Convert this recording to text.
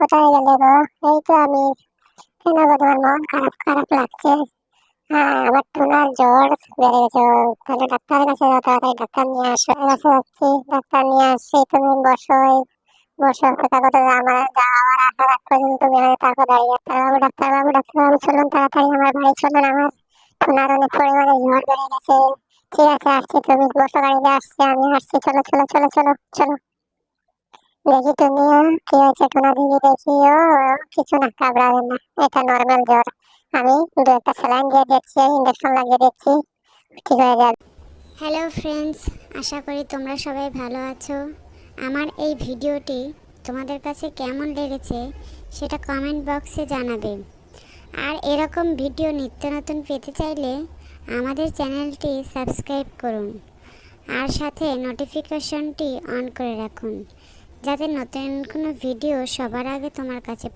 কোথায় গেলে গো? এই তো আমি কেন গো তোমার মন খারাপ খারাপ লাগছে? হ্যাঁ আমার টুনার জ্বর বেড়ে গেছে। তাহলে ডাক্তারের কাছে যাও তাড়াতাড়ি ডাক্তার নিয়ে আসো। কাছে যাচ্ছি। ডাক্তার নিয়ে আসছি তুমি বসো বসো অপেক্ষা করতে আমার যাওয়ার আসার আগ পর্যন্ত তুমি এখানে তারপর দাঁড়িয়ে ডাক্তারবাবু ডাক্তারবাবু ডাক্তারবাবু চলুন তাড়াতাড়ি আমার বাড়ি চলুন আমার টুনার অনেক পরিমাণে জ্বর বেড়ে গেছে। ঠিক আছে আসছি তুমি বসো গাড়িতে আসছি আমি আসছি চলো চলো চলো চলো চলো। দেখি তুমিও, কি হয়েছে টুনা দিদি দেখি কিছু না না, এটা নর্মাল জ্বর। আমি দু একটা স্যালাইন দিয়ে ইঞ্জেকশন লাগিয়ে ঠিক হয়ে যাবে। হ্যালো ফ্রেন্ডস আশা করি তোমরা সবাই ভালো আছো। আমার এই ভিডিওটি তোমাদের কাছে কেমন লেগেছে সেটা কমেন্ট বক্সে জানাবে। আর এরকম ভিডিও নিত্য নতুন পেতে চাইলে আমাদের চ্যানেলটি সাবস্ক্রাইব করুন। আর সাথে নোটিফিকেশনটি অন করে রাখুন। যাতে নতুন কোনো ভিডিও সবার আগে তোমার কাছে